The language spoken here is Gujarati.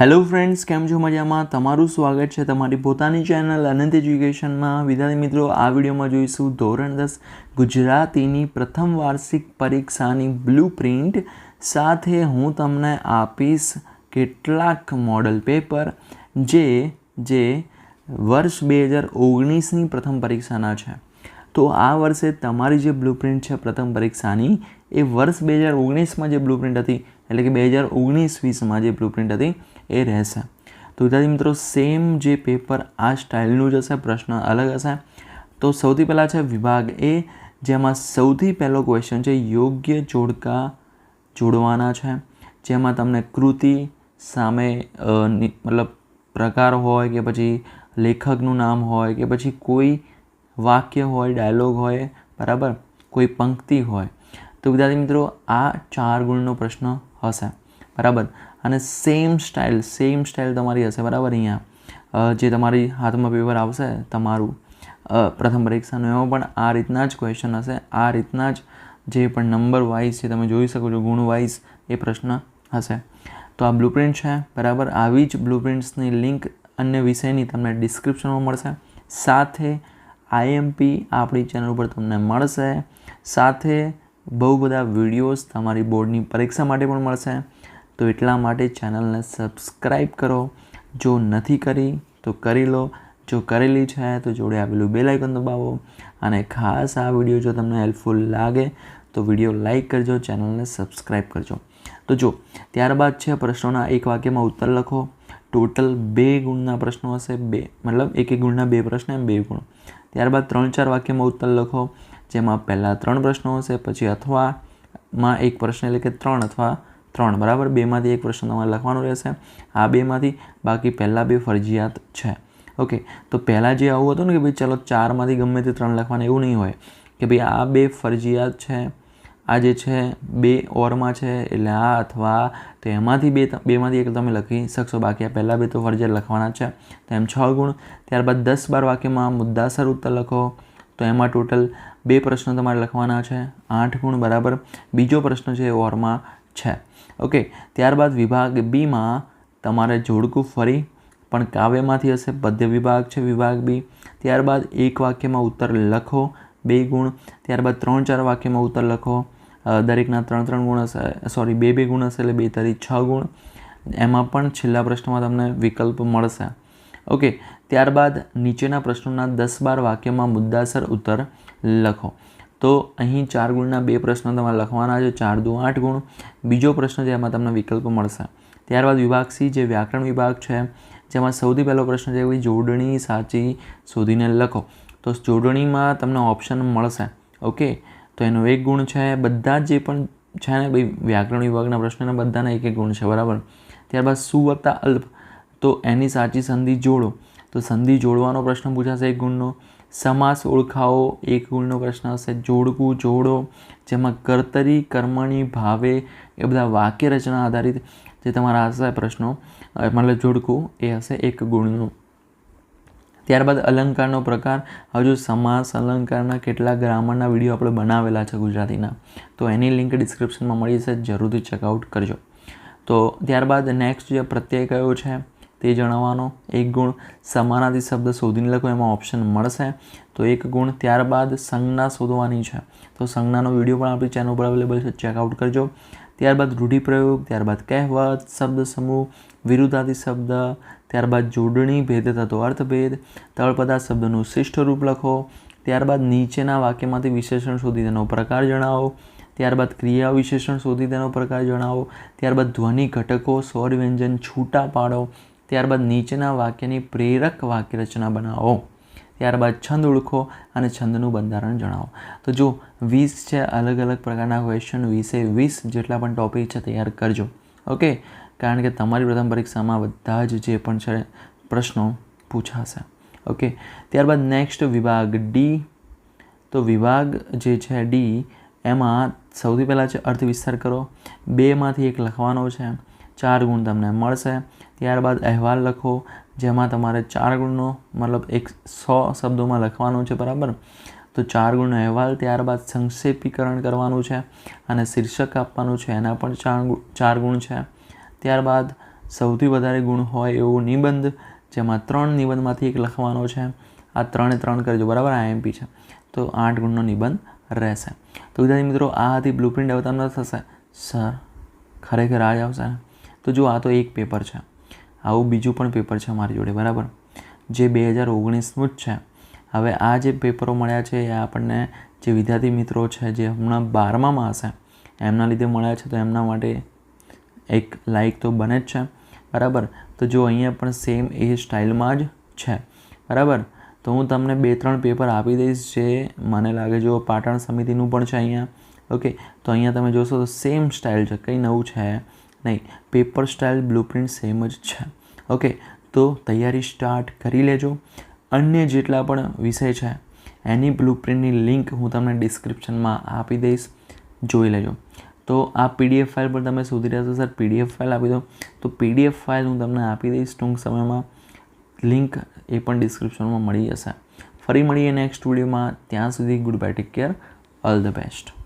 હેલો ફ્રેન્ડ્સ, કેમ છો મજામાં? તમારું સ્વાગત છે તમારી પોતાની ચેનલ અનંત એજ્યુકેશનમાં. વિદ્યાર્થી મિત્રો, આ વિડીયોમાં જોઈશું ધોરણ દસ, ગુજરાતીની પ્રથમ વાર્ષિક પરીક્ષાની બ્લુ પ્રિન્ટ. સાથે હું તમને આપીશ કેટલાક મોડલ પેપર, જે જે વર્ષ બે હજાર ઓગણીસની પ્રથમ પરીક્ષાના છે. તો આ વર્ષે તમારી જે બ્લુપ્રિન્ટ છે પ્રથમ પરીક્ષાની, એ વર્ષ બે હજાર ઓગણીસમાં જે બ્લુ પ્રિન્ટ હતી એટલે કે બે હજાર ઓગણીસ વીસમાં જે બ્લુપ્રિન્ટ હતી, એ રહેશે. તો વિદ્યાર્થી મિત્રો સેમ જે પેપર આ સ્ટાઇલનું જ હશે, પ્રશ્ન અલગ હશે. તો સૌથી પહેલાં છે વિભાગ એ, જેમાં સૌથી પહેલો ક્વેશ્ચન છે યોગ્ય જોડકા જોડવાના છે. જેમાં તમને કૃતિ સામે મતલબ પ્રકાર હોય કે પછી લેખકનું નામ હોય કે પછી કોઈ વાક્ય હોય ડાયલોગ હોય, બરાબર? કોઈ પંક્તિ હોય. તો વિદ્યાર્થી મિત્રો, આ ચાર ગુણનો પ્રશ્ન હશે. બરાબર? અને સેમ સ્ટાઇલ સેમ સ્ટાઇલ તમારી હશે. બરાબર? અહીંયા જે તમારી હાથમાં પેપર આવશે, તમારું પ્રથમ પરીક્ષાનું, એમાં પણ આ રીતના જ ક્વેશ્ચન હશે. આ રીતના જ જે પણ નંબર વાઇઝ છે, તમે જોઈ શકો છો, ગુણ વાઇઝ એ પ્રશ્ન હશે. તો આ બ્લુપ્રિન્ટ છે, બરાબર? આવી જ બ્લુપ્રિન્ટ્સની લિંક અન્ય વિષયની તમને ડિસ્ક્રિપ્શનમાં મળશે. સાથે આઈએમપી આપણી ચેનલ ઉપર તમને મળશે. સાથે બહુ બધા વિડીયોઝ તમારી બોર્ડની પરીક્ષા માટે પણ મળશે. તો એટલા માટે ચેનલને સબસ્ક્રાઈબ કરો. જો નથી કરી, તો કરી લો. જો કરેલી છે, તો જોડે આવેલું બેલ આઇકન દબાવો. અને ખાસ આ વીડિયો જો તમને હેલ્પફુલ લાગે, તો વીડિયો લાઇક કરજો, ચેનલને સબસ્ક્રાઈબ કરજો. તો જો, ત્યારબાદ છે પ્રશ્નોના એક વાક્યમાં ઉત્તર લખો. ટોટલ બે ગુણના પ્રશ્નો હશે, બે, મતલબ એક એક ગુણના બે પ્રશ્ન એમ બે ગુણ. ત્યારબાદ ત્રણ ચાર વાક્યમાં ઉત્તર લખો. જેમાં પહેલાં ત્રણ પ્રશ્નો હશે, પછી અથવામાં એક પ્રશ્ન એટલે કે ત્રણ અથવા ત્રણ, બરાબર? બેમાંથી એક પ્રશ્ન તમારે લખવાનો રહેશે. આ બેમાંથી બાકી પહેલાં બે ફરજિયાત છે. ઓકે, તો પહેલાં જે આવું હતું ને કે ભાઈ ચલો ચારમાંથી ગમે તે ત્રણ લખવાના, એવું નહીં હોય કે ભાઈ આ બે ફરજિયાત છે, આ જે છે બે ઓરમાં છે, એટલે આ અથવા તો એમાંથી બે બેમાંથી એક તમે લખી શકશો. બાકી આ પહેલાં બે તો ફરજિયાત લખવાના છે. તો એમ છ ગુણ. ત્યારબાદ દસ બાર વાક્યમાં મુદ્દાસર ઉત્તર લખો. તો એમાં ટોટલ બે પ્રશ્નો તમારે લખવાના છે, આઠ ગુણ બરાબર બીજો પ્રશ્ન છે એ ઓરમાં છે. ઓકે, ત્યારબાદ વિભાગ બીમાં તમારે જોડકું ફરી, પણ કાવ્યમાંથી હશે પદ્ય વિભાગ છે વિભાગ બી. ત્યારબાદ એક વાક્યમાં ઉત્તર લખો, બે ગુણ. ત્યારબાદ ત્રણ ચાર વાક્યમાં ઉત્તર લખો. દરેકના ત્રણ ત્રણ ગુણ હશે, સોરી, બે બે ગુણ હશે એટલે બે તરી છ ગુણ. એમાં પણ છેલ્લા પ્રશ્નમાં તમને વિકલ્પ મળશે. ઓકે ત્યારબાદ નીચેના પ્રશ્નોના દસ બાર વાક્યમાં મુદ્દાસર ઉત્તર લખો. તો અહીં ચાર ગુણના બે પ્રશ્નો તમારે લખવાના છે, ચાર દુ આઠ ગુણ. બીજો પ્રશ્ન છે, એમાં તમને વિકલ્પ મળશે. ત્યારબાદ વિભાગ સી જે વ્યાકરણ વિભાગ છે, જેમાં સૌથી પહેલો પ્રશ્ન છે કે જોડણી સાચી શોધીને લખો. તો જોડણીમાં તમને ઓપ્શન મળશે. ઓકે તો એનો એક ગુણ છે, બધા જ પણ છે ને, ભાઈ, વ્યાકરણ વિભાગના પ્રશ્નના બધાના એક એક ગુણ છે, બરાબર? ત્યારબાદ સુ અલ્પ? તો એની સાચી સંધિ જોડો. તો સંધિ જોડવાનો પ્રશ્ન પૂછાશે એક ગુણનો. સમાસ ઓળખાવો એક ગુણનો પ્રશ્ન હશે જોડકું જોડો, જેમાં કર્તરી, કર્મણી, ભાવે એ બધા વાક્ય રચના આધારિત જે તમારા હશે પ્રશ્નો મતલબ જોડકું એ હશે એક ગુણનું. ત્યારબાદ અલંકારનો પ્રકાર. હજુ સમાસ, અલંકારના કેટલાક ગ્રામરના વીડિયો આપણે બનાવેલા છે ગુજરાતીના. તો એની લિંક ડિસ્ક્રિપ્શનમાં મળી જશે. જરૂરથી ચેકઆઉટ કરજો. તો ત્યારબાદ નેક્સ્ટ જે પ્રત્યય કયો છે? તે જણાવવાનો એક ગુણ. સમાનાર્થી શબ્દ શોધીને લખો, એમાં ઓપ્શન મળશે. તો એક ગુણ ત્યારબાદ સંજ્ઞા શોધવાની છે. તો સંજ્ઞાનો વીડિયો પણ આપણી ચેનલ ઉપર અવેલેબલ છે ચેકઆઉટ કરજો. ત્યારબાદ રૂઢિપ્રયોગ, ત્યારબાદ કહેવત, શબ્દ સમૂહ, વિરુદ્ધાર્થી શબ્દ, ત્યારબાદ જોડણી, ભેદ થતો અર્થભેદ, તળપદા શબ્દનું શિષ્ટ રૂપ લખો. ત્યારબાદ નીચેના વાક્યમાંથી વિશેષણ શોધી તેનો પ્રકાર જણાવો. ત્યારબાદ ક્રિયા વિશેષણ શોધી તેનો પ્રકાર જણાવો. ત્યારબાદ ધ્વનિ ઘટકો સ્વર વ્યંજન છૂટા પાડો. ત્યારબાદ નીચેના વાક્યની પ્રેરક વાક્ય રચના બનાવો. ત્યારબાદ છંદ ઓળખો અને છંદનું બંધારણ જણાવો. તો જો વીસ છે, અલગ અલગ પ્રકારના ક્વેશ્ચન વીસે વીસ જેટલા પણ ટોપિક છે, તૈયાર કરજો. ઓકે કારણ કે તમારી પ્રથમ પરીક્ષામાં બધા જ જે પણ છે, પ્રશ્નો પૂછાશે. ઓકે ત્યારબાદ નેક્સ્ટ વિભાગ ડી તો વિભાગ જે છે ડી એમાં સૌથી પહેલાં છે અર્થ વિસ્તાર કરો. બેમાંથી એક લખવાનો છે. ચાર ગુણ તમને મળશે. ત્યારબાદ અહેવાલ લખો, જેમાં તમારે ચાર ગુણનો, મતલબ એક સો શબ્દોમાં લખવાનું છે, બરાબર? તો ચાર ગુણનો અહેવાલ, ત્યારબાદ સંક્ષેપીકરણ કરવાનું છે અને શીર્ષક આપવાનું છે, એના પણ ચાર ચાર ગુણ છે. ત્યારબાદ સૌથી વધારે ગુણ હોય એવો નિબંધ, જેમાં ત્રણ નિબંધમાંથી એક લખવાનો છે. આ ત્રણે ત્રણ કરજો, બરાબર? આઈએમપી છે. તો આઠ ગુણનો નિબંધ રહેશે. તો વિદ્યાર્થી મિત્રો, આ હતી બ્લુપ્રિન્ટ હવે તમને થશે. સર, ખરેખર આ જ આવશે ને? તો જો આ તો એક પેપર છે. આવું બીજું પણ પેપર છે મારી જોડે, બરાબર? જે બે હજાર ઓગણીસનું જ છે. હવે આ જે પેપરો મળ્યા છે એ આપણને જે વિદ્યાર્થી મિત્રો છે, જે હમણાં બારમામાં હશે, એમના લીધે મળ્યા છે તો એમના માટે એક લાઇક તો બને જ છે, બરાબર? તો જો અહીંયા પણ સેમ એ સ્ટાઇલમાં જ છે, બરાબર? તો હું તમને બે ત્રણ પેપર આપી દઈશ જે મને લાગે જો પાટણ સમિતિનું પણ છે અહીંયા ઓકે તો અહીંયા તમે જોશો તો સેમ સ્ટાઇલ છે, કંઈ નવું છે. નહીં પેપર સ્ટાઇલ બ્લુપ્રિન્ટ સેમ જ છે. ઓકે તો તૈયારી સ્ટાર્ટ કરી લેજો. અન્ય જેટલા પણ વિષય છે, એની બ્લુપ્રિન્ટની લિંક હું તમને ડિસ્ક્રિપ્શનમાં આપી દઈશ. જોઈ લેજો. તો આ પીડીએફ ફાઇલ પર તમે શોધી રહ્યા છો સર પીડીએફ ફાઇલ આપી દો. તો પીડીએફ ફાઇલ હું તમને આપી દઈશ ટૂંક સમયમાં. લિંક એ પણ ડિસ્ક્રિપ્શનમાં મળી જશે. ફરી મળીએ નેક્સ્ટ વિડીયોમાં ત્યાં સુધી good bye take care all the best